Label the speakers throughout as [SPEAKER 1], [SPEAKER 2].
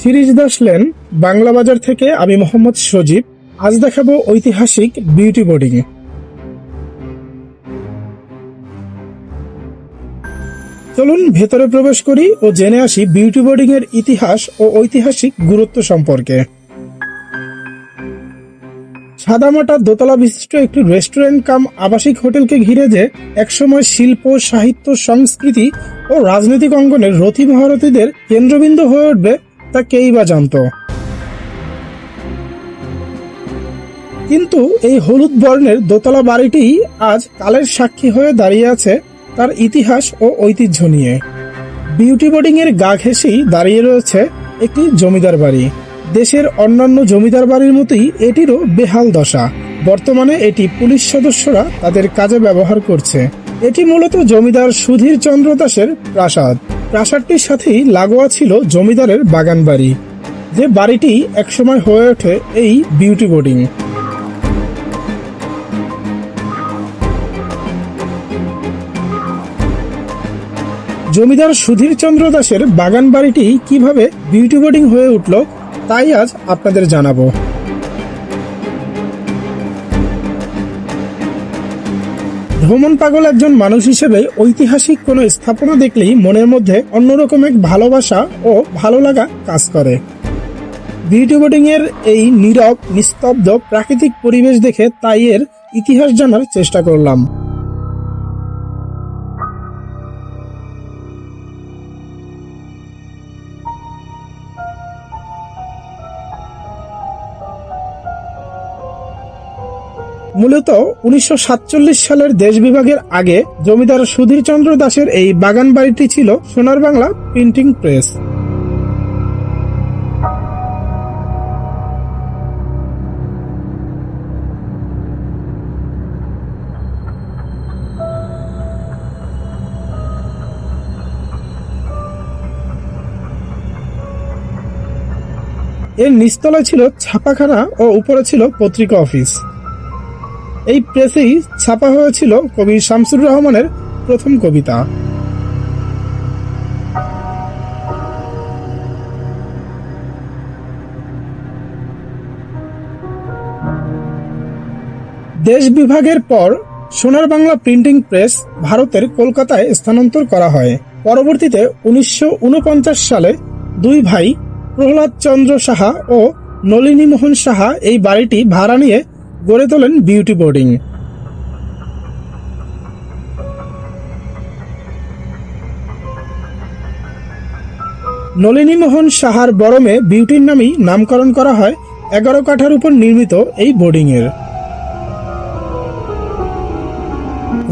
[SPEAKER 1] Series Das lane Bangla বাজার থেকে আমি মোহাম্মদ সজীব। আজ দেখাবো ঐতিহাসিক বিউটি বোর্ডিং চলুন ভেতরে প্রবেশ করি ও জেনে আসি বিউটি বোর্ডিং এর ইতিহাস ও ঐতিহাসিক গুরুত্ব সম্পর্কে। সাদামাটা দোতলা বিশিষ্ট একটি রেস্টুরেন্ট কাম আবাসিক হোটেলকে ঘিরে যে একসময় শিল্প, সাহিত্য, সংস্কৃতি ও রাজনৈতিক অঙ্গনের রথী মহারথীদের কেন্দ্রবিন্দু হয়ে উঠবে তা কেই বা জানত। কিন্তু এই হলুদ বর্ণের দোতলা বাড়িটি আজ কালের সাক্ষী হয়ে দাঁড়িয়ে আছে তার ইতিহাস ও ঐতিহ্য নিয়ে। বিউটি বোর্ডিং এর গা ঘেঁষেই দাঁড়িয়ে রয়েছে একটি জমিদার বাড়ি। দেশের অন্যান্য জমিদার বাড়ির মতোই এটিরও বেহাল দশা। বর্তমানে এটি পুলিশ সদস্যরা তাদের কাজে ব্যবহার করছে। এটি মূলত জমিদার সুধীর চন্দ্র দাসের প্রাসাদ। প্রাসাদটির সাথেই লাগোয়া ছিল জমিদারের বাগান বাড়ি। যে বাড়িটি একসময় হয়ে ওঠে এই বিউটি বোর্ডিং। জমিদার সুধীর চন্দ্র দাসের বাগান বাড়িটি কীভাবে বিউটি বোর্ডিং হয়ে উঠল, তাই আজ আপনাদের জানাব। ভ্রমণ পাগল একজন মানুষ হিসেবে ঐতিহাসিক কোনো স্থাপনা দেখলেই মনের মধ্যে অন্যরকম এক ভালোবাসা ও ভালো লাগা কাজ করে। ভিডিও বোর্ডিং এর এই নীরব, নিস্তব্ধ প্রাকৃতিক পরিবেশ দেখে তাই এর ইতিহাস জানার চেষ্টা করলাম। মূলত উনিশশো সাতচল্লিশ সালের দেশ বিভাগের আগে জমিদার সুধীর চন্দ্র দাসের এই বাগান বাড়িটি ছিল সোনার বাংলা প্রিন্টিং প্রেস। এর নিচতলায় ছিল ছাপাখানা ও উপরে ছিল পত্রিকা অফিস। এই প্রেসেই ছাপা হয়েছিল কবি শামসুর রহমানের প্রথম কবিতা। দেশ বিভাগের পর সোনার বাংলা প্রিন্টিং প্রেস ভারতের কলকাতায় স্থানান্তর করা হয়। পরবর্তীতে উনিশশো ঊনপঞ্চাশ সালে দুই ভাই প্রহ্লাদ চন্দ্র সাহা ও নলিনী মোহন সাহা এই বাড়িটি ভাড়া নিয়ে গড়ে তোলেন বিউটি বোর্ডিং। নলিনী মোহন সাহার বরমে বিউটির নামেই নামকরণ করা হয় এগারো কাঠার উপর নির্মিত এই বোর্ডিং এর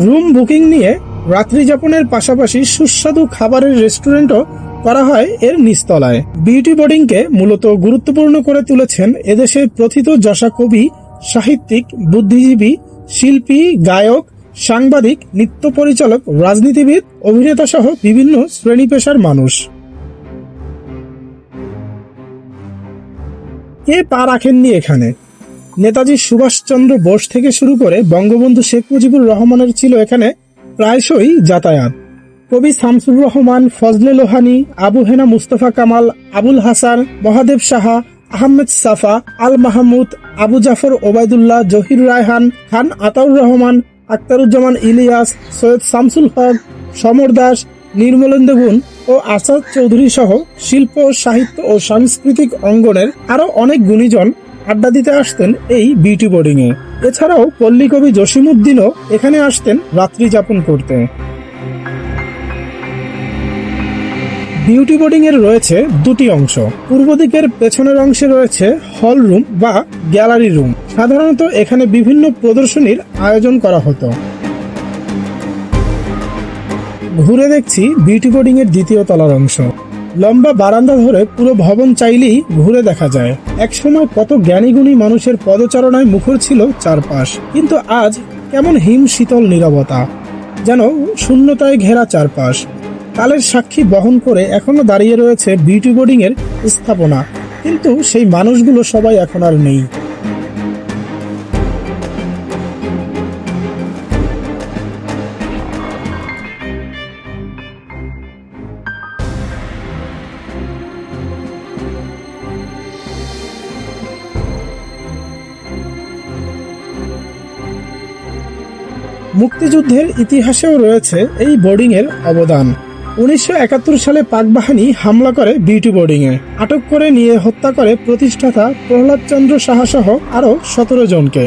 [SPEAKER 1] রুম বুকিং নিয়ে রাত্রি যাপনের পাশাপাশি সুস্বাদু খাবারের রেস্টুরেন্টও করা হয় এর নিচতলায়। বিউটি বোর্ডিংকে মূলত গুরুত্বপূর্ণ করে তুলেছেন এদেশের প্রথিত যশা কবি সাহিত্যিক, বুদ্ধিজীবী, শিল্পী, গায়ক, সাংবাদিক, নৃত্য পরিচালক, রাজনীতিবিদ, অভিনেতা সহ বিভিন্ন শ্রেণি পেশার মানুষ। কে পা রাখেননি এখানে। নেতাজি সুভাষচন্দ্র বোস থেকে শুরু করে বঙ্গবন্ধু শেখ মুজিবুর রহমানের ছিল এখানে প্রায়শই যাতায়াত। কবি শামসুর রহমান, ফজলে লোহানি, আবু হেনা মুস্তফা কামাল, আবুল হাসান, মহাদেব সাহা আহমেদ সাফা, আল মাহমুদ, আবু জাফর, ওবায়দুল্লাহ, জহির রায়হান খান, আতাউর রহমান, আক্তারুজ্জামান ইলিয়াস, সৈয়দ শামসুল হক, সমর দাস, নির্মলেন্দু গুণ ও আসাদ চৌধুরী সহ শিল্প, সাহিত্য ও সাংস্কৃতিক অঙ্গনের আরও অনেক গুণীজন আড্ডা দিতে আসতেন এই বিউটি বোর্ডিং এ এছাড়াও পল্লী কবি জসিমুদ্দিনও এখানে আসতেন রাত্রি যাপন করতে। বিউটি বোর্ডিং এর রয়েছে দুটি অংশ। পূর্ব দিকের পেছনের অংশে রয়েছে হল রুম বা গ্যালারি রুম সাধারণত এখানে বিভিন্ন প্রদর্শনীর আয়োজন করা হতো। ঘুরে দেখছি বিউটি বোর্ডিং এর দ্বিতীয় তলার অংশ। লম্বা বারান্দা ধরে পুরো ভবন চাইলেই ঘুরে দেখা যায়। একসময় কত জ্ঞানীগুণী মানুষের পদচারণায় মুখর ছিল চারপাশ। কিন্তু আজ কেমন হিম শীতল নীরবতা। যেন শূন্যতায় ঘেরা চারপাশ। কালের সাক্ষী বহন করে এখনও দাঁড়িয়ে রয়েছে বিউটি বোর্ডিং এর স্থাপনা। কিন্তু সেই মানুষগুলো সবাই এখন আর নেই। মুক্তিযুদ্ধের ইতিহাসেও রয়েছে এই বোর্ডিংয়ের অবদান। উনিশশো একাত্তর সালে পাক বাহিনী হামলা করে বিউটি বোর্ডিংয়ে। আটক করে নিয়ে হত্যা করে প্রতিষ্ঠাতা প্রহ্লাদ চন্দ্র সাহা সহ আরও সতেরো জনকে।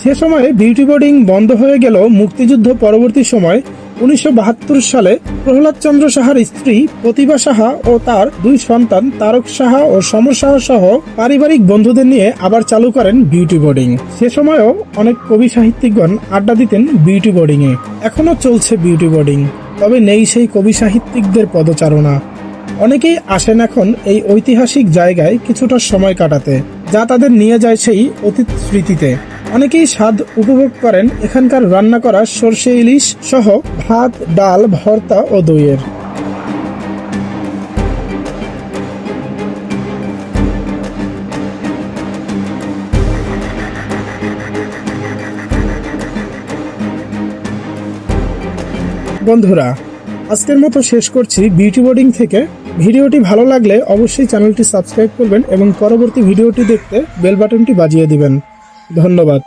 [SPEAKER 1] সে সময়ে বিউটি বোর্ডিং বন্ধ হয়ে গেল মুক্তিযুদ্ধ পরবর্তী সময় উনিশশো বাহাত্তর সালে প্রহ্লাদ চন্দ্র সাহার স্ত্রী প্রতিভা সাহা ও তার দুই সন্তান তারক সাহা ও সমর সাহা সহ পারিবারিক বন্ধুদের নিয়ে আবার চালু করেন বিউটি বোর্ডিং। সে সময়ও অনেক কবি সাহিত্যিকগণ আড্ডা দিতেন বিউটি বোর্ডিং এ এখনও চলছে বিউটি বোর্ডিং। তবে নেই সেই কবি সাহিত্যিকদের পদচারণা। অনেকেই আসেন এখন এই ঐতিহাসিক জায়গায় কিছুটা সময় কাটাতে, যা তাদের নিয়ে যায় সেই অতীত স্মৃতিতে। অনেকেই স্বাদ উপভোগ করেন এখানকার রান্না করা সর্ষে ইলিশ সহ ভাত, ডাল, ভর্তা ও দইয়ের। বন্ধুরা, আজকের মতো শেষ করছি বিউটি বোর্ডিং থেকে। ভিডিওটি ভালো লাগলে অবশ্যই চ্যানেলটি সাবস্ক্রাইব করবেন এবং পরবর্তী ভিডিওটি দেখতে বেল বাটনটি বাজিয়ে দিবেন। ধন্যবাদ।